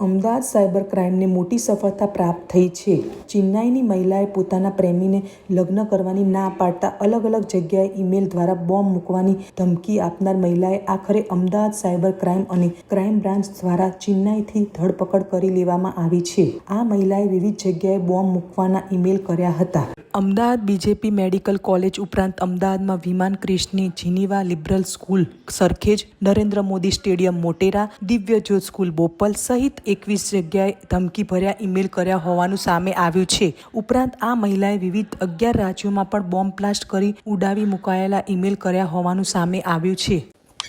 Ahmedabad cyber ક્રાઇમને મોટી સફળતા પ્રાપ્ત થઈ છે. ચેન્નાઈની મહિલાએ પોતાના પ્રેમીને લગ્ન કરવાની ના પાડતા અલગ અલગ જગ્યાએ ઈમેલ દ્વારા બોમ્બ મૂકવાની ધમકી આપનાર મહિલાએ આખરે અમદાવાદ સાયબર ક્રાઇમ અને ક્રાઇમ બ્રાન્ચ દ્વારા ચેન્નાઈથી ધરપકડ કરી લેવામાં આવી છે. આ મહિલાએ વિવિધ જગ્યાએ બોમ્બ મૂકવાના ઈમેલ કર્યા હતા. અમદાવાદ બીજેપી મેડિકલ કોલેજ ઉપરાંત અમદાવાદમાં વિમાન ક્રિશની Geneva liberal school Sarkhej, Narendra Modi stadium Motera, Divyajyot school Bopal સહિત એકવીસ જગ્યાએ ધમકી ભર્યા ઈમેલ કર્યા હોવાનું સામે આવ્યું છે. ઉપરાંત આ મહિલાએ વિવિધ અગિયાર રાજ્યોમાં પણ બોમ્બ બ્લાસ્ટ કરી ઉડાવી મુકાયેલા ઈમેલ કર્યા હોવાનું સામે આવ્યું છે.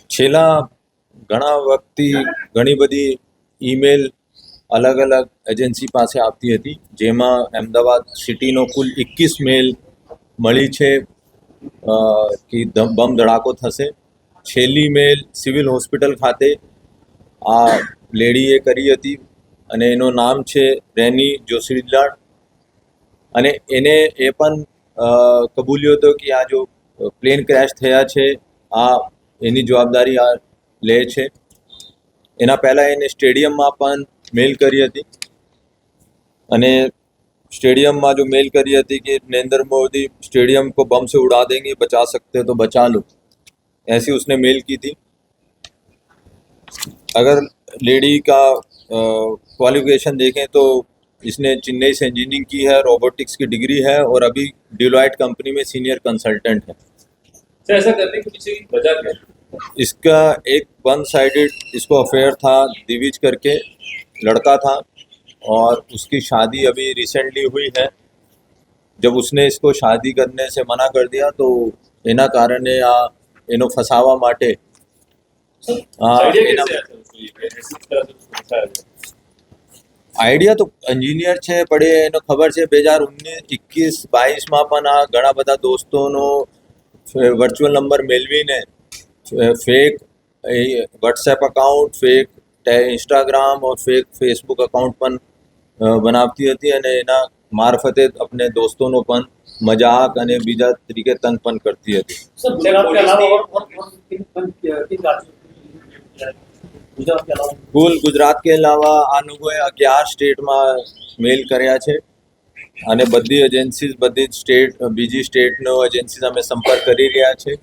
છેલ્લા ઘણા વખતથી ઘણી બધી ઈમેલ અલગ અલગ એજન્સી પાસે આવતી હતી, જેમાં અમદાવાદ સિટીનો કુલ એકવીસ મેલ મળી છે કે બમ ધડાકો થશે. છેલ્લી મેલ સિવિલ હોસ્પિટલ ખાતે આ લેડીએ કરી હતી અને એનું નામ છે રેની જોશીલાલ અને એને એ પણ કબૂલ્યો હતો કે આ જો પ્લેન ક્રેશ થયા છે, આ એની જવાબદારી આ લે છે. એના પહેલાં એને સ્ટેડિયમમાં પણ મેલ કરી હતી અને स्टेडियम में जो मेल करी थी कि नरेंद्र मोदी स्टेडियम को बम से उड़ा देंगे बचा सकते हो तो बचा लो ऐसी उसने मेल की थी अगर लेडी का क्वालिफिकेशन देखें तो इसने चेन्नई से इंजीनियरिंग की है रोबोटिक्स की डिग्री है और अभी डिलॉयट कंपनी में सीनियर कंसल्टेंट है सर ऐसा करने के पीछे की वजह क्या है इसका एक वन साइडेड इसको अफेयर था दिविज करके लड़का था और उसकी शादी अभी रिसेंटली हुई है जब उसने इसको शादी करने से मना कर दिया तो એના કારણે આ એનો ફસાવા માટે હા, आइडिया एना- कैसे आया था उसको ये ऐसी तरह से उसको फंसाया गया? આઈડિયા તો એન્જિનિયર છે પણ એ એનો ખબર છે બે હજાર ઓગણીસ એકવીસ બાવીસમાં પણ આ ઘણા બધા દોસ્તોનો વર્ચ્યુઅલ નંબર મેળવીને fake WhatsApp account fake Instagram or fake Facebook account પણ બનાવતી હતી અને એના મારફતે આપણે દોસ્તોનો પણ મજાક અને બીજા તરીકે તંગ પણ કરતી હતી કુલ ગુજરાત કે અલાવા આ અગિયાર સ્ટેટમાં મેલ કર્યા છે અને બધી એજન્સીઝ બધી સ્ટેટ બીજી સ્ટેટનો એજન્સીઝ અમે સંપર્ક કરી રહ્યા છે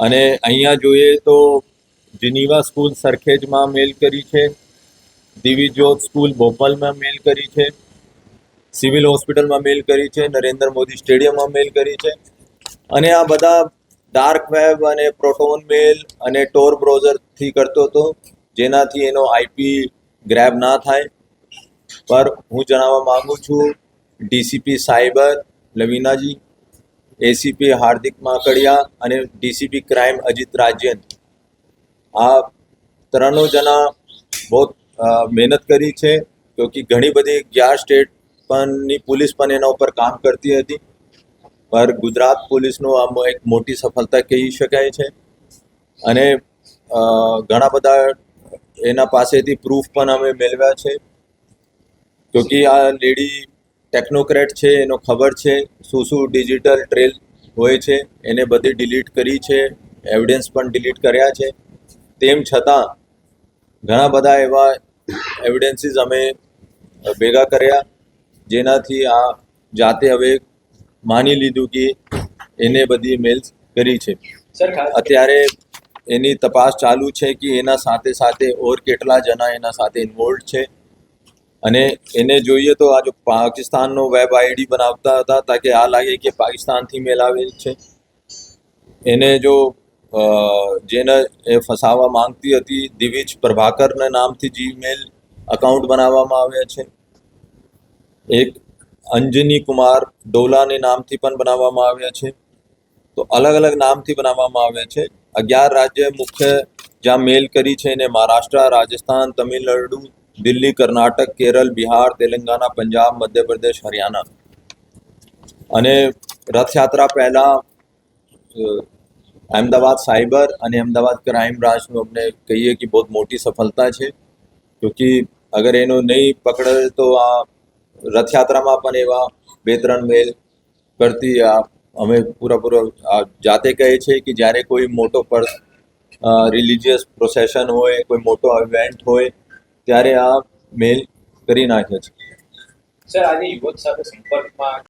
અને અહીંયા જોઈએ તો જીનીવા સ્કૂલ સરખેજમાં મેલ કરી છે. દિવિજોત સ્કૂલ ભોપાલમાં મેલ કરી છે. સિવિલ હોસ્પિટલમાં મેલ કરી છે. નરેન્દ્ર મોદી સ્ટેડિયમમાં મેલ કરી છે. અને આ બધા ડાર્ક વેબ અને પ્રોટોન મેલ અને ટોર બ્રાઉઝરથી કરતો હતો. જેનાથી એનો આઈપી ગ્રેબ ના થાય. પર હું જણાવવા માગું છું, DCP cyber Lavinaji, ACP Hardik Makadiya અને ડીસીપી ક્રાઇમ અજીત રાજ્યન. આ ત્રણો જણા બહુ મહેનત કરી છે ક્યોંકि ઘણી બધી અગિયાર સ્ટેટ પણની પોલીસ પણ એના ઉપર કામ કરતી હતી. પર ગુજરાત પોલીસનું આમ એક મોટી સફળતા કહી શકાય છે. અને ઘણા બધા એના પાસેથી પ્રૂફ પણ અમે મેળવ્યા છે. કે આ લેડી ટેકનોક્રેટ છે, એનો ખબર છે, શું શું ડિજિટલ ટ્રેલ હોય છે, એને બધી ડિલીટ કરી છે, એવિડન્સ પણ ડિલીટ કર્યા છે. તેમ છતાં ઘણા બધા એવા એવિડન્સીસ અમે ભેગા કર્યા જેનાથી આ જાતે હવે માની લીધું કે એને બધી મેલ્સ કરી છે. અત્યારે એની તપાસ ચાલુ છે કે એના સાથે સાથે ઓર કેટલા જણા એના સાથે ઇન્વોલ્વ છે. અને એને જોઈએ તો આ જો પાકિસ્તાનનો વેબ આઈડી બનાવતા હતા તાકે આ લાગે કે પાકિસ્તાનથી મેલ આવેલ છે. એને જો જેને એ ફસાવા માંગતી હતી, દિવિજ પ્રભાકરના નામથી જીમેલ અકાઉન્ટ બનાવવામાં આવ્યા છે. એક અંજની કુમાર ડોલાને નામથી પણ બનાવવામાં આવ્યા છે. તો અલગ અલગ નામથી બનાવવામાં આવ્યા છે. અગિયાર રાજ્ય મુખ્ય જ્યાં મેલ કરી છે એને મહારાષ્ટ્ર, રાજસ્થાન, તમિલનાડુ, દિલ્હી, કર્ણાટક, કેરળ, બિહાર તેલંગાણા પંજાબ, મધ્યપ્રદેશ, હરિયાણા. અને રથયાત્રા પહેલાં અમદાવાદ સાયબર અને અમદાવાદ ક્રાઇમ બ્રાન્ચનું અમને કહીએ કે બહુ મોટી સફળતા છે. ક્યોંકि અગર એનો નહીં પકડે તો આ રથયાત્રામાં પણ એવા બે ત્રણ મેલ કરતી આ અમે પૂરેપૂરો જાતે કહે છે કે જ્યારે કોઈ મોટો પર રિલિજિયસ પ્રોસેશન હોય, કોઈ મોટો ઇવેન્ટ હોય, ત્યારે આ મેલ કરી નાખે છે. સર આજે યુવક સાથે સંપર્કમાં